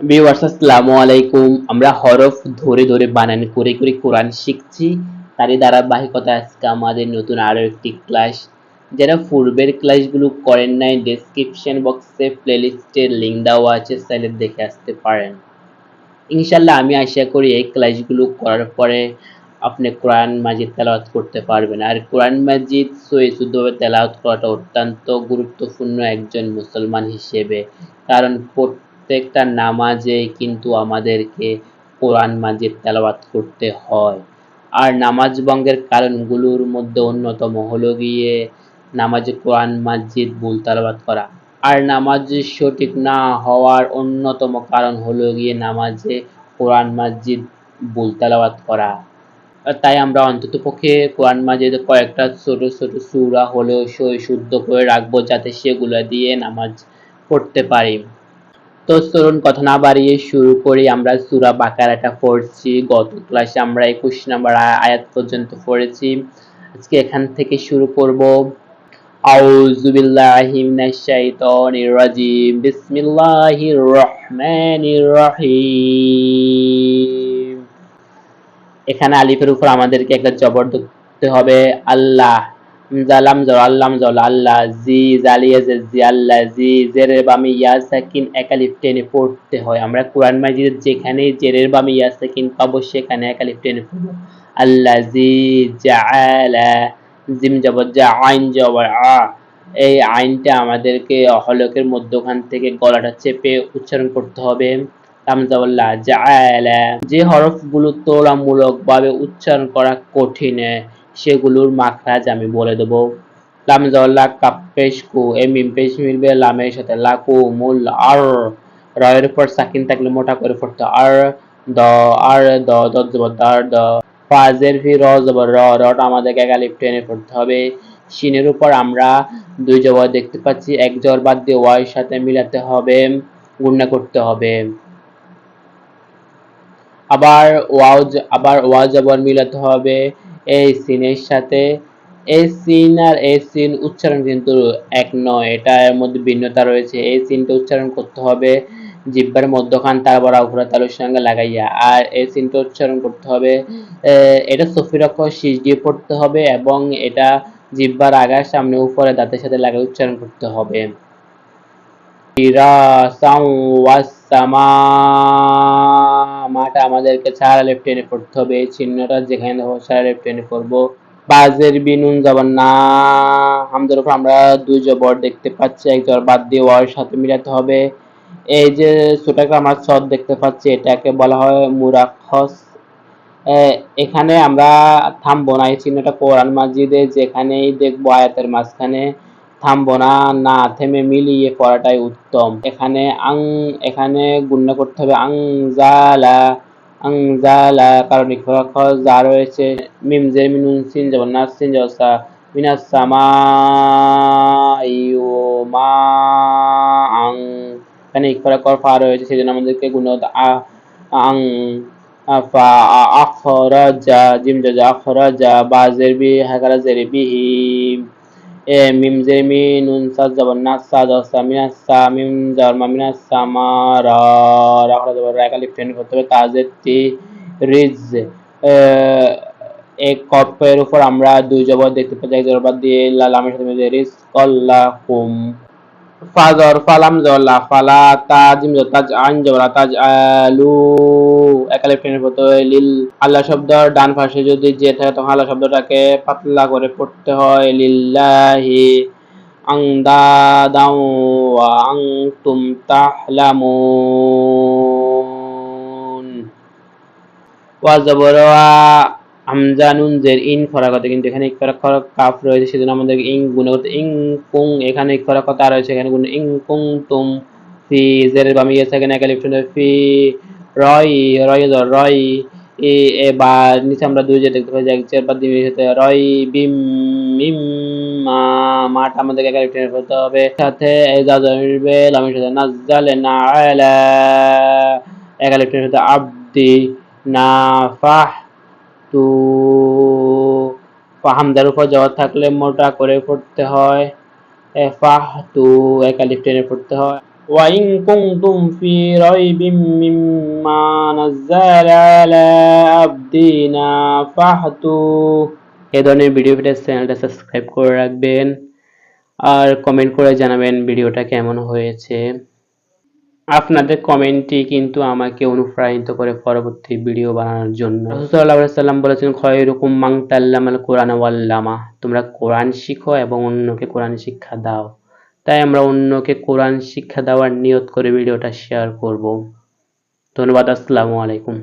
Viewers আসসালামু আলাইকুম। আমরা হরফ ধরে ধরে বানান, করে করে কোরআন শিখছি। তারই ধারাবাহিকতা আজকে আমাদের নতুন আরও একটি ক্লাস যারা পূর্বের ক্লাসগুলো করেন নাই ডেসক্রিপশন বক্সে প্লেলিস্টের লিংক দেওয়া আছে, চাইলে দেখে আসতে পারেন। ইনশাল্লাহ আমি আশা করি এই ক্লাসগুলো করার পরে আপনি কোরআন মাজিদ তেলাওয়াত করতে পারবেন। আর কোরআন মাজিদ সই শুদ্ধভাবে তেলাওয়াত করাটা অত্যন্ত গুরুত্বপূর্ণ একজন মুসলমান হিসেবে। কারণ প্রত্যেকটা নামাজে কিন্তু আমাদেরকে কোরআন মাজিদ তেলাওয়াত করতে হয়। আর নামাজ ভঙ্গের কারণগুলোর মধ্যে অন্যতম হলো গিয়ে নামাজে কোরআন মাজিদ ভুল তেলাওয়াত করা। আর নামাজ সঠিক না হওয়ার অন্যতম কারণ হলো গিয়ে নামাজে কোরআন মাজিদ ভুল তেলাওয়াত করা। তাই আমরা অন্তত পক্ষে কোরআন মাজিদ কয়েকটা ছোট ছোট সূরা হলেও শুদ্ধ করে রাখব যাতে সেগুলো দিয়ে নামাজ পড়তে পারি। তো চলুন কথা না বাড়িয়ে শুরু করি। আমরা সূরা বাকারাটা পড়ছি, গত ক্লাসে আমরা একুশ নাম্বার আয়াত পর্যন্ত পড়েছি। আজকে এখান থেকে শুরু করব। এখানে আলিফের উপর আমাদেরকে একটা জবর ধরতে হবে। আল্লাহ জালাম জল, আল্লাম জল, আল্লাহ জি জালিয়া যে জি, আল্লাহ জি, জেরের বামে ইয়া সাকিন একালিফ টেনে পড়তে হয়। আমরা কোরআন মাজিদের যেখানে জেরের বামে ইয়া সাকিন পাবো, সেখানে একালিফ টেনে পড়ব। আল্লাহ জি জাআলা জিম জবর যা আইন জবর আ। এই আইনটা আমাদেরকে হলকের মধ্যখান থেকে গলাটা চেপে উচ্চারণ করতে হবে। যে হরফগুলো তোলামূলকভাবে উচ্চারণ করা কঠিন। সেগুলোর মাখরাজ আমি বলে দেব। লাম লামজাওয়াল্লাহ কাপ্পেশকু এই মিম পেশ মিলবে, লামের সাথে লাকু মূল আর, রয়ের উপর সাকিন থাকলে মোটা করে পড়তে আর, দ আর, দ দার, দ। ফাজের ফি র জবর র রটা আমাদেরকে একালিফ টেনে পড়তে হবে। শিনের উপর আমরা দুই জবর দেখতে পাচ্ছি, এক জবর বাদ দিয়ে ওয়াইয়ের সাথে মিলাতে হবে, গুণনা করতে হবে। আবার ওয়াও আবার ওয়া জবর মিলাতে হবে। এই সিনের সাথে, এই সিন আর এই সিন উচ্চারণ কিন্তু এক নয় এটা এর মধ্যে ভিন্নতা রয়েছে। এই সিনটা উচ্চারণ করতে হবে জিব্বার মধ্যখান, তারপর উপরে তালুর সঙ্গে লাগাইয়া। আর এই সিনটা উচ্চারণ করতে হবে এটা সফির অক্ষর শীষ দিয়ে পড়তে হবে এবং এটা জিব্বার আগার সামনে উপরে দাঁতের সাথে লাগাই উচ্চারণ করতে হবে। মাটা আমাদেরকে ছাড়া লেফট টেনে পড়তে হবে। এই চিহ্নটা যেখানে দেখো, ছাড়া লেফট টেনে পড়ব। বাজের বিনুন জবর না। হামদের উপর আমরা দুই জবর দেখতে পাচ্ছি, এক জবর বাদ দিয়ে ওয়ার সাথে মিলাতে হবে। এই যে ছোটাকে আমরা সদ দেখতে পাচ্ছি, এটাকে বলা হয় মুরাক্ষস এখানে আমরা থামবো না। এই চিহ্নটা কোরআন মাজিদে যেখানেই দেখব, আয়াতের মাঝখানে। থামবো না না, থেমে মিলিয়ে পড়াটাই উত্তম। এখানে আং, এখানে গুণ্য করতে হবে। আং জালা আং জালা কারণ যা রয়েছে, মিম জে মিনুন সিন যাব না সিন যাব সা মিনাস, সামা, ইউ, মা, আং। এখানে ইখরাখর ফা রয়েছে, সেজন্য আমাদেরকে গুণ্য আ, আং ফা আখরাজা জিম, জা আখরাজা বা জেরবি হাকারা জেরবিহি মিম জের মি নুন সাদ জবর সা মিনাস সা মিম জবর মা মিনাস সামা রা রা হলো জবর রা টেন করতে হবে তাজের তি রিজ। এক কপের উপর আমরা দুই জবর দেখতে পাচ্ছি, এক জবর বাদ দিয়ে লামের সাথে মিলে রিজ কল্লাহুম। ফাজর ফালাম জলা ফালা তাজিম তাজ জবরা তাজ আলু একালিফ টেনের পড়তে লিল আল্লাহ শব্দ ডান পাশে যদি যে থাকে, তখন আল্লাহ শব্দটাকে পাতলা করে পড়তে হয়, লিল্লাহি আং দা দাও ওয়া আং তুম তাহলামুন জের এখানে ইকফারা কাফ রয়েছে আমাদের এখানে ইকফারা কথা রয়েছে ফি জেরের বামে সেখানে একা ফি রয় রয় রয়, এ এবার নিচে আমরা দুই যে দেখতে এক চেয়ার বাদ দিয়ে সাথে রয়, বিম, মিম, মা মাটা আমাদের একা লিফট করতে হবে। সাথে এজা জমিবে লামের সাথে নাজ্জালে না আলা একা লিফটের সাথে আব্দি, না, ফাহ, তু হামদার উপর জবাব থাকলে মোটা করে পড়তে হয়। এ, ফাহ, তু একালিফ টেনে পড়তে হয়। وإن كنتم في ريب مما نزل على عبدنا فاحتوا এ ধরনের ভিডিও পেতে চ্যানেলটা সাবস্ক্রাইব করে রাখবেন আর কমেন্ট করে জানাবেন ভিডিওটা কেমন হয়েছে আপনাদের কমেন্টই কিন্তু আমাকে অনুপ্রাণিত করে পরবর্তী ভিডিও বানানোর জন্য রাসূলুল্লাহ সাল্লাম বলেছেন খয়রুকুম মান তাল্লামাল কোরআন ওয়াল্লামা তোমরা কোরআন শিখো এবং অন্যকে কোরআন শিক্ষা দাও তাই আমরা অন্যকে কোরআন শিক্ষা দেওয়ার নিয়ত করে ভিডিওটা শেয়ার করব। ধন্যবাদ আসসালামু আলাইকুম।